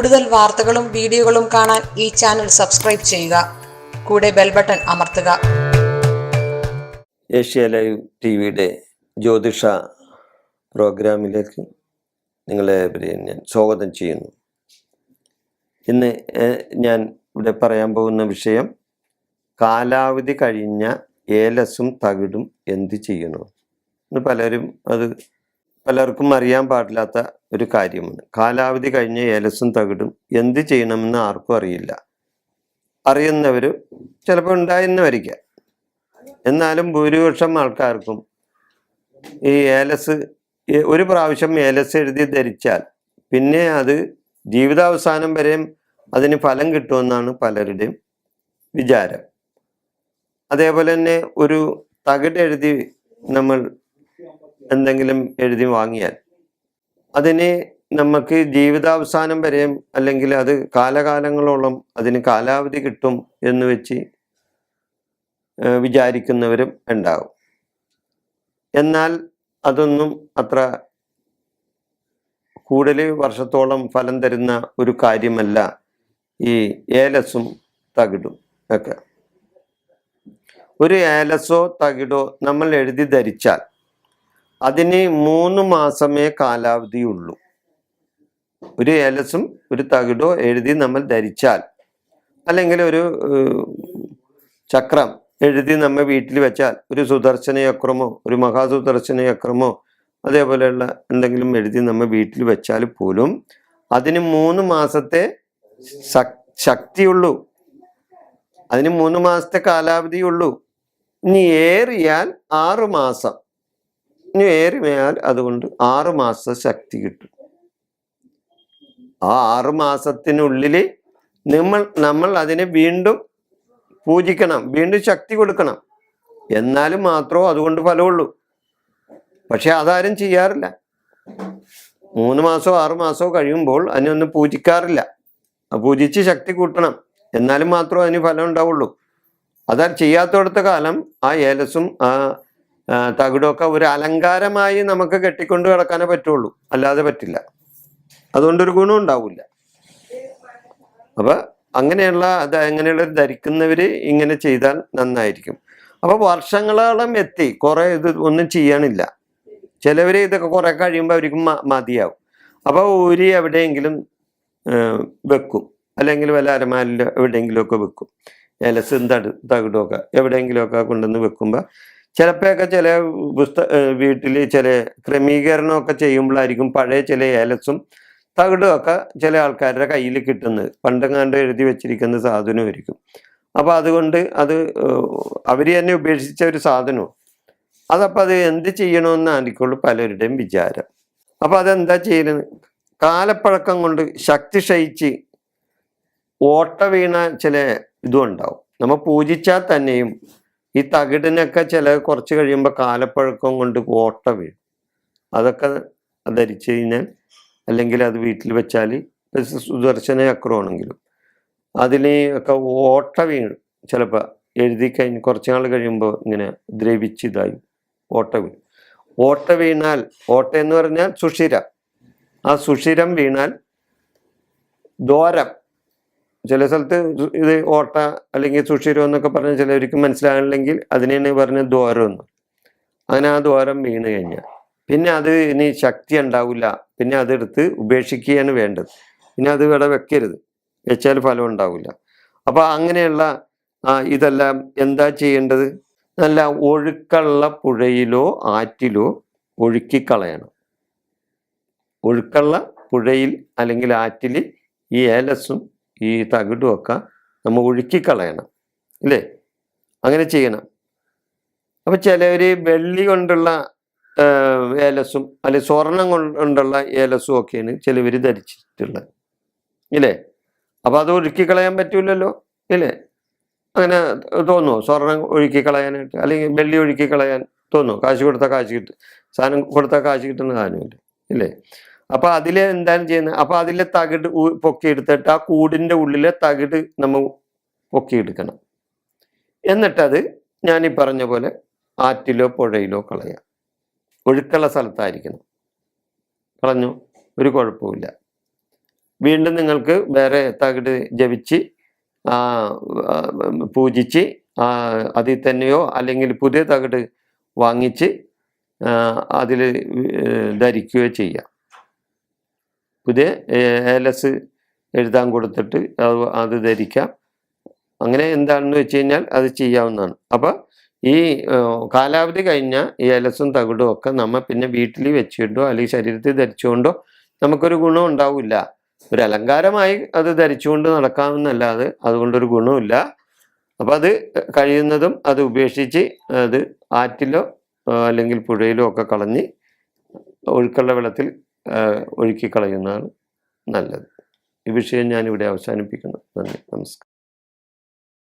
കൂടുതൽ വാർത്തകളും വീഡിയോകളും കാണാൻ ഈ ചാനൽ സബ്സ്ക്രൈബ് ചെയ്യുക. കൂടെ ബെൽ ബട്ടൺ അമർത്തുക. ഏഷ്യ ലൈവ് ടി വിയുടെ ജ്യോതിഷ പ്രോഗ്രാമിലേക്ക് നിങ്ങളെ ഞാൻ സ്വാഗതം ചെയ്യുന്നു. ഇന്ന് ഞാൻ ഇവിടെ പറയാൻ പോകുന്ന വിഷയം കാലാവധി കഴിഞ്ഞ ഏലസും തകിടും എന്ത് ചെയ്യണം? പലരും അത് പലർക്കും അറിയാൻ പാടില്ലാത്ത ഒരു കാര്യമാണ് കാലാവധി കഴിഞ്ഞ ഏലസും തകിടും എന്ത് ചെയ്യണമെന്ന് ആർക്കും അറിയില്ല. അറിയുന്നവർ ചിലപ്പോൾ ഉണ്ടായിരുന്നവരിക്കാം. എന്നാലും ഭൂരിപക്ഷം ആൾക്കാർക്കും ഈ ഏലസ് ഒരു പ്രാവശ്യം ഏലസ് എഴുതി ധരിച്ചാൽ പിന്നെ അത് ജീവിതാവസാനം വരെയും അതിന് ഫലം കിട്ടുമെന്നാണ് പലരുടെയും വിചാരം. അതേപോലെ തന്നെ ഒരു തകിട് എഴുതി നമ്മൾ എന്തെങ്കിലും എഴുതി വാങ്ങിയാൽ. അതിനെ നമുക്ക് ജീവിതാവസാനം വരെയും അല്ലെങ്കിൽ അത് കാലകാലങ്ങളോളം അതിന് കാലാവധി കിട്ടും എന്ന് വെച്ച് വിചാരിക്കുന്നവരും ഉണ്ടാവും. എന്നാൽ അതൊന്നും അത്ര കൂടുതൽ വർഷത്തോളം ഫലം തരുന്ന ഒരു കാര്യമല്ല ഈ ഏലസും തകിടും ഒക്കെ. ഒരു ഏലസോ തകിടോ നമ്മൾ എഴുതി ധരിച്ചാൽ അതിന് മൂന്ന് മാസമേ കാലാവധിയുള്ളൂ. ഒരു ഏലസും ഒരു തകിടോ എഴുതി നമ്മൾ ധരിച്ചാൽ. അല്ലെങ്കിൽ ഒരു ചക്രം എഴുതി നമ്മൾ വീട്ടിൽ വെച്ചാൽ. ഒരു സുദർശന ചക്രമോ ഒരു മഹാസുദർശന ചക്രമോ അതേപോലെയുള്ള എന്തെങ്കിലും എഴുതി നമ്മൾ വീട്ടിൽ വെച്ചാൽ പോലും അതിന് മൂന്ന് മാസത്തെ ശക്തിയുള്ളൂ. അതിന് മൂന്ന് മാസത്തെ കാലാവധിയുള്ളൂ. ഇനി ഏറിയാൽ ആറ് മാസം. ഇനി ഏറിമയാൽ അതുകൊണ്ട് ആറ് മാസ ശക്തി കിട്ടും. ആ ആറ് മാസത്തിനുള്ളിൽ നമ്മൾ നമ്മൾ അതിനെ വീണ്ടും പൂജിക്കണം വീണ്ടും ശക്തി കൊടുക്കണം. എന്നാലും മാത്രമേ അതുകൊണ്ട് ഫലമുള്ളൂ. പക്ഷെ അതാരും ചെയ്യാറില്ല. മൂന്ന് മാസമോ ആറ് മാസമോ കഴിയുമ്പോൾ അതിനൊന്നും പൂജിക്കാറില്ല. പൂജിച്ച് ശക്തി കൂട്ടണം. എന്നാലും മാത്രമേ അതിന് ഫലം ഉണ്ടാവുള്ളൂ. അതാ ചെയ്യാത്തടത്ത കാലം ആ ഏലസും ആ തകിടൊക്കെ ഒരു അലങ്കാരമായി നമുക്ക് കെട്ടിക്കൊണ്ട് കിടക്കാനേ പറ്റുള്ളൂ. അല്ലാതെ പറ്റില്ല. അതുകൊണ്ടൊരു ഗുണം ഉണ്ടാവില്ല. അപ്പൊ അങ്ങനെയുള്ള അത് അങ്ങനെയുള്ള ധരിക്കുന്നവര് ഇങ്ങനെ ചെയ്താൽ നന്നായിരിക്കും. അപ്പൊ വർഷങ്ങളോളം എത്തി. കുറെ ഇത് ഒന്നും ചെയ്യണില്ല ചിലവര് ഇതൊക്കെ കുറെ കഴിയുമ്പോൾ അവർക്ക് മതിയാവും. അപ്പൊ ഊരി എവിടെയെങ്കിലും വെക്കും. അല്ലെങ്കിൽ വല്ല അരമാലിലോ എവിടെയെങ്കിലുമൊക്കെ വെക്കും. ഏലസും തടു തകിടുമൊക്കെ എവിടെയെങ്കിലുമൊക്കെ കൊണ്ടുവന്ന് വെക്കുമ്പോൾ ചിലപ്പോഴൊക്കെ ചില പുസ്തക വീട്ടിൽ ചില ക്രമീകരണമൊക്കെ ചെയ്യുമ്പോഴായിരിക്കും പഴയ ചില ഏലസും തകിടും ഒക്കെ ചില ആൾക്കാരുടെ കയ്യിൽ കിട്ടുന്നത്. പണ്ടെങ്ങാണ്ട് എഴുതി വെച്ചിരിക്കുന്ന സാധനമായിരിക്കും. അപ്പോൾ അതുകൊണ്ട് അത് അവർ തന്നെ ഉപേക്ഷിച്ച ഒരു സാധനവും അതപ്പോൾ അത് എന്ത് ചെയ്യണമെന്നായിരിക്കുള്ളൂ പലരുടെയും വിചാരം. അപ്പോൾ അതെന്താ ചെയ്യുന്നത്? കാലപ്പഴക്കം കൊണ്ട് ശക്തി ക്ഷയിച്ച് ഓട്ട വീണ ചില ഇതും ഉണ്ടാവും. നമ്മൾ പൂജിച്ചാൽ തന്നെയും ഈ തകിടിനൊക്കെ ചില കുറച്ച് കഴിയുമ്പോൾ കാലപ്പഴക്കം കൊണ്ട് ഓട്ട വീഴും. അതൊക്കെ ധരിച്ചു കഴിഞ്ഞാൽ അല്ലെങ്കിൽ അത് വീട്ടിൽ വെച്ചാൽ സുദർശന ചക്രമാണെങ്കിലും അതിന് ഒക്കെ ഓട്ട വീഴും. ചിലപ്പോൾ എഴുതി കഴിഞ്ഞ് കുറച്ച് നാൾ കഴിയുമ്പോൾ ഇങ്ങനെ ദ്രവിച്ച് ഇതായി ഓട്ട വീഴും. ഓട്ട വീണാൽ ഓട്ട എന്ന് പറഞ്ഞാൽ സുഷിര. ആ സുഷിരം വീണാൽ ദോരം ചില സ്ഥലത്ത് ഇത് ഓട്ട അല്ലെങ്കിൽ സുഷിരോ എന്നൊക്കെ പറഞ്ഞ് ചിലവർക്ക് മനസ്സിലാകണമെങ്കിൽ അതിനാണ് പറഞ്ഞ ദ്വാരം എന്ന്. അങ്ങനെ ആ ദ്വാരം വീണ് കഴിഞ്ഞാൽ. പിന്നെ അത് ഇനി ശക്തി ഉണ്ടാവില്ല. പിന്നെ അതെടുത്ത് ഉപേക്ഷിക്കുകയാണ് വേണ്ടത്. പിന്നെ അത് ഇവിടെ വെക്കരുത്. വെച്ചാൽ ഫലം ഉണ്ടാവില്ല. അപ്പൊ അങ്ങനെയുള്ള ഇതെല്ലാം എന്താ ചെയ്യേണ്ടത്? നല്ല ഒഴുക്കുള്ള പുഴയിലോ ആറ്റിലോ ഒഴുക്കിക്കളയണം ഒഴുക്കുള്ള പുഴയിൽ അല്ലെങ്കിൽ ആറ്റിൽ ഈ ഏലസും ഈ തകിടുമൊക്കെ നമ്മൾ ഒഴുക്കിക്കളയണം ഇല്ലേ? അങ്ങനെ ചെയ്യണം. അപ്പോൾ ചിലവര് വെള്ളി കൊണ്ടുള്ള ഏലസും അല്ലെങ്കിൽ സ്വർണം കൊണ്ടുള്ള ഏലസും ഒക്കെയാണ് ചിലവര് ധരിച്ചിട്ടുള്ളത് ഇല്ലേ? അപ്പോൾ അത് ഒഴുക്കിക്കളയാൻ പറ്റൂലല്ലോ ഇല്ലേ? അങ്ങനെ തോന്നുമോ സ്വർണം ഒഴുക്കിക്കളയാനായിട്ട് അല്ലെങ്കിൽ വെള്ളി ഒഴുക്കിക്കളയാൻ തോന്നുമോ കാശ് കൊടുത്താൽ കാശ് കിട്ടും സാധനം കൊടുത്താൽ കാശ് കിട്ടുന്ന സാധനമില്ല ഇല്ലേ? അപ്പൊ അതിൽ എന്താണ് ചെയ്യുന്നത്? അപ്പൊ അതിലെ തകിട് പൊക്കി പൊക്കിയെടുത്തിട്ട് ആ കൂടിന്റെ ഉള്ളിലെ തകിട് നമ്മൾ പൊക്കിയെടുക്കണം. എന്നിട്ടത് ഞാൻ ഈ പറഞ്ഞ പോലെ ആറ്റിലോ പുഴയിലോ കളയാം. ഒഴുക്കുള്ള സ്ഥലത്തായിരിക്കണം. പറഞ്ഞു ഒരു കുഴപ്പമില്ല വീണ്ടും നിങ്ങൾക്ക് വേറെ തകിട് ജപിച്ച് പൂജിച്ച് അതിൽ തന്നെയോ അല്ലെങ്കിൽ പുതിയ തകിട് വാങ്ങിച്ച് അതിൽ ധരിക്കുകയോ ചെയ്യാം. പുതിയ ഏലസ് എഴുതാൻ കൊടുത്തിട്ട് അത് അത് ധരിക്കാം. അങ്ങനെ എന്താണെന്ന് വെച്ച് കഴിഞ്ഞാൽ അത് ചെയ്യാവുന്നതാണ്. അപ്പോൾ ഈ കാലാവധി കഴിഞ്ഞാൽ ഈ ഏലസും തകിടും ഒക്കെ നമ്മൾ പിന്നെ വീട്ടിൽ വെച്ചുകൊണ്ടോ അല്ലെങ്കിൽ ശരീരത്തിൽ ധരിച്ചുകൊണ്ടോ നമുക്കൊരു ഗുണം ഉണ്ടാവില്ല. ഒരു അലങ്കാരമായി അത് ധരിച്ചുകൊണ്ട് നടക്കാമെന്നല്ലാതെ അതുകൊണ്ടൊരു ഗുണമില്ല അപ്പം അത് കഴിയുന്നതും അത് ഉപേക്ഷിച്ച് അത് ആറ്റിലോ അല്ലെങ്കിൽ പുഴയിലോ ഒക്കെ കളഞ്ഞ് ഒഴുക്കുള്ള വെള്ളത്തിൽ ആ, ഒഴുക്കി കളയുന്നതാണ് നല്ലത്. ഈ വിഷയം ഞാനിവിടെ അവസാനിപ്പിക്കുന്നു. നന്ദി. നമസ്കാരം.